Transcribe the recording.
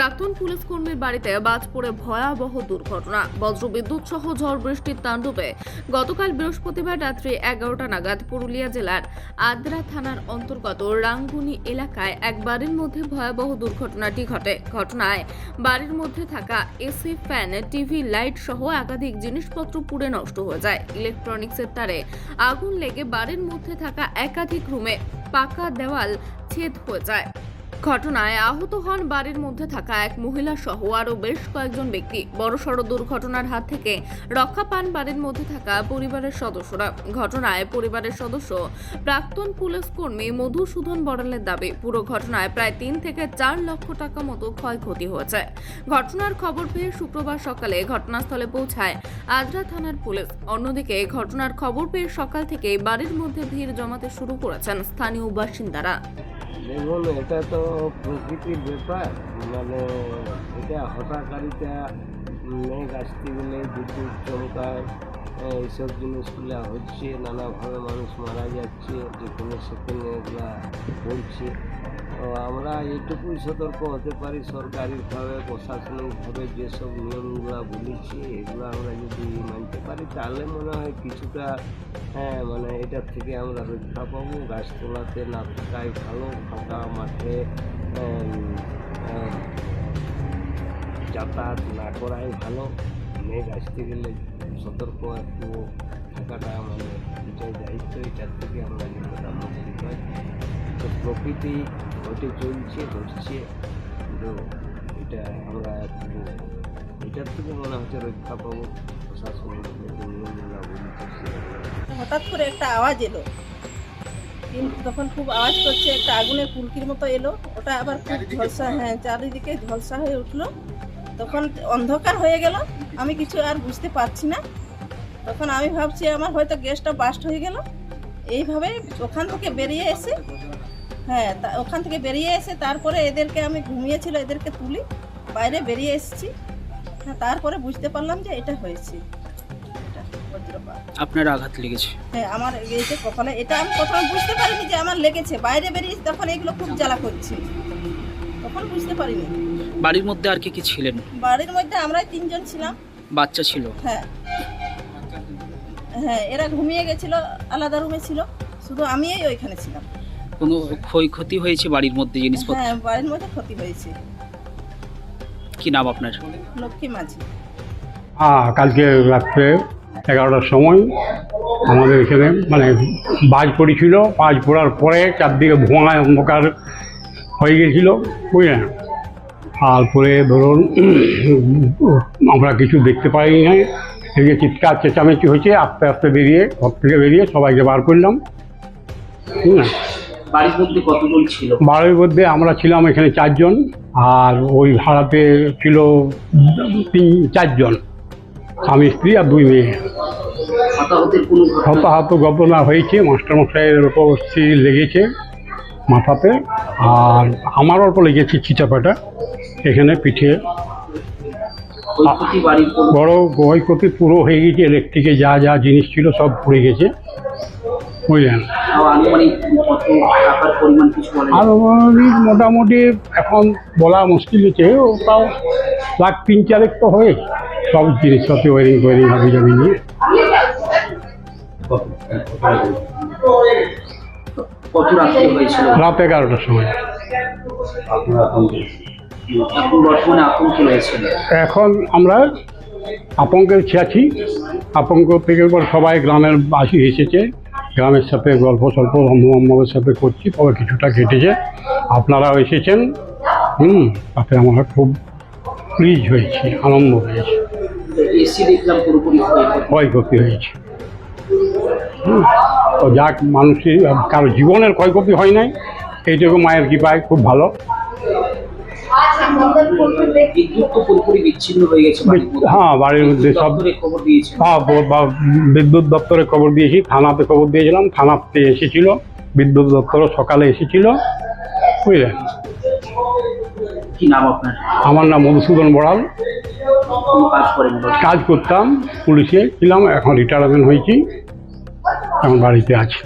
প্রাক্তন পুলিশ কর্মীর বাড়িতে বাজ পড়ে ভয়াবহ দুর্ঘটনা। বজ্রবিদ্যুৎ সহ ঝড় বৃষ্টির তাণ্ডবে গতকাল বৃহস্পতিবার রাত্রি এগারোটা নাগাদ পুরুলিয়া জেলার আদ্রা থানার অন্তর্গত রাঙ্গুনি এলাকায় এক বাড়ির মধ্যে ভয়াবহ দুর্ঘটনাটি ঘটে। ঘটনায় বাড়ির মধ্যে থাকা এসি, ফ্যান, টিভি, লাইট সহ একাধিক জিনিসপত্র পুড়ে নষ্ট হয়ে যায়। ইলেকট্রনিক্সের তারে আগুন লেগে বাড়ির মধ্যে থাকা একাধিক রুমে পাকা দেওয়াল ছেদ হয়ে যায়। ঘটনায় আহত হন বাড়ির মধ্যে থাকা এক মহিলা সহ আরও বেশ কয়েকজন ব্যক্তি। বড়সড় দুর্ঘটনার হাত থেকে রক্ষা পান বাড়ির মধ্যে থাকা পরিবারের সদস্যরা। ঘটনায় পরিবারের সদস্য, প্রাক্তন পুলিশ কর্মী মধুসূদন বড়ালের দাবি, পুরো ঘটনায় প্রায় তিন থেকে চার লক্ষ টাকা মতো ক্ষয়ক্ষতি হয়েছে। ঘটনার খবর পেয়ে শুক্রবার সকালে ঘটনাস্থলে পৌঁছায় আদ্রা থানার পুলিশ। অন্যদিকে ঘটনার খবর পেয়ে সকাল থেকে বাড়ির মধ্যে ভিড় জমাতে শুরু করেছেন স্থানীয় বাসিন্দারা। দেখুন এটা তো প্রকৃতির ব্যাপার। মানে এটা হঠাৎকারিতা মেঘ আসতে গেলে বিদ্যুৎ চমকায় এইসব জিনিসগুলো হচ্ছে, নানাভাবে মানুষ মারা যাচ্ছে, যে কোনো সেকেন্ডে এগুলা বলছে। আমরা এইটুকুই সতর্ক হতে পারি সরকারিভাবে, প্রশাসনিকভাবে যেসব নিয়মগুলো বলেছি, এগুলো আমরা যদি মানতে পারি, তাহলে মনে হয় কিছুটা হ্যাঁ মানে এটার থেকে আমরা রক্ষা পাবো। গাছতলাতে না থাকাই ভালো, ফাঁকা মাঠে যাতায়াত না করাই ভালো। মেঘ আসতে গেলে সতর্ক একটু থাকাটা মানে এটাই দায়িত্ব এটার থেকে আমরা যতটা মুক্তি পাই তো প্রকৃতি ঘটে চলছে ঘটছে কিন্তু এটা আমরা এটার থেকে মনে হচ্ছে রক্ষা পাবো যে হঠাৎ করে একটা আওয়াজ এলো। কিন্তু তখন খুব আওয়াজ করছে একটা আগুনের ফুলকির মতো এলো। ওটা আবার খুব ঝলসা হ্যাঁ চারিদিকে ঝলসা হয়ে উঠল। তখন অন্ধকার হয়ে গেল। আমি কিছু আর বুঝতে পারছি না। তখন আমি ভাবছি আমার হয়তো গ্যাসটা বাস্ট হয়ে গেল। এইভাবে ওখান থেকে বেরিয়ে এসে হ্যাঁ তা- ওখান থেকে বেরিয়ে এসে তারপরে এদেরকে আমি ঘুমিয়েছিল এদেরকে তুলি বাইরে বেরিয়ে এসেছি। হ্যাঁ তারপরে বুঝতে পারলাম যে এটা হয়েছে। আপনার আঘাত লেগেছে? হ্যাঁ আমার এই যে কপালে এটা আমি প্রথমে বুঝতে পারিনি যে আমার লেগেছে। বাইরে বেরিয়ে তখন এগুলো খুব জ্বালা করছে। তখন বুঝতে পারিনি। বাড়ির মধ্যে আর কি কি ছিলেন? বাড়ির মধ্যে আমরাই তিনজন ছিলাম। বাচ্চা ছিল? হ্যাঁ। হ্যাঁ এরা ঘুমিয়ে গেছিল আলাদা রুমে ছিল। শুধু আমিই ওইখানে ছিলাম। কোনো ক্ষয়ক্ষতি হয়েছে বাড়ির মধ্যে জিনিসপত্র? হ্যাঁ বাড়ির মধ্যে ক্ষতি হয়েছে। কি নাম আপনার? লক্ষ্মী মাঝি। হ্যাঁ কালকে রাত্রে এগারোটার সময় আমাদের এখানে মানে বাজ পড়েছিল। বাজ পড়ার পরে চারদিকে ধোঁয়ায় অন্ধকার হয়ে গেছিল বুঝলেন? তারপরে ধরুন আমরা কিছু দেখতে পাইনি। না এদিকে চিৎকার চেঁচামেচি হয়েছে আস্তে আস্তে বেরিয়ে ঘর থেকে বেরিয়ে সবাইকে বার করলাম। হুম। বাড়ির মধ্যে কতজন ছিল? বাড়ির মধ্যে আমরা ছিলাম এখানে চারজন আর ওই ভাড়াতে ছিল তিন চারজন। স্বামী স্ত্রী আর দুই মেয়ে। হতাহত ঘটনা হয়েছে মাস্টারমশাইয়ের ওপর লেগেছে মাথাতে আর আমার অল্প লেগেছে চিটাপাটা এখানে পিঠে বড় ক্ষয়ক্ষতি পুরো হয়ে গেছে ইলেকট্রিকে যা যা জিনিস ছিল সব পড়ে গেছে। বুঝলেন? আনুমানিক মোটামুটি এখন বলা মুশকিল হচ্ছে তাও লাখ তিন চারেক তো হয়ে। সব জিনিস জিনিসপত্র ওয়ারিং ওয়ারিং হাবি যাবি নিয়ে। কত রাত্রে হয়েছিল? রাত এগারোটার সময়। এখন বর্তমানে আতঙ্কে রয়েছেন এখন আমরা আতঙ্কে আছি। আতঙ্ক থেকে সবাই গ্রামের বাসি এসেছে। গ্রামের সাথে গল্প সল্প বন্ধু বান্ধবের সাথে করছি তবে কিছুটা কেটেছে। আপনারাও এসেছেন। হুম তাতে আমরা খুব প্লিজ হয়েছি আনন্দ হয়েছে। হয়ে। ক্ষয়ক্ষতি হয়েছে। হুম, তো যাক মানুষের কারও জীবনের ক্ষয়ক্ষতি হয় নাই। এইটুকু মায়ের কৃপায় খুব ভালো। বিদ্যুৎ তো পুরোপুরি বিচ্ছিন্ন হয়ে গেছে হ্যাঁ বাড়ির মধ্যে সব দপ্তরে খবর দিয়েছেন হ্যাঁ বা- বিদ্যুৎ দপ্তরে খবর দিয়েছি থানাতে খবর দিয়েছিলাম থানাতে এসেছিল বিদ্যুৎ দপ্তরও সকালে এসেছিল বুঝলেন কি নাম আপনার? আমার নাম মধুসূদন বড়াল। কাজ কাজ করতাম পুলিশে ছিলাম এখন রিটায়ারমেন্ট হয়েছি এখন বাড়িতে আছি।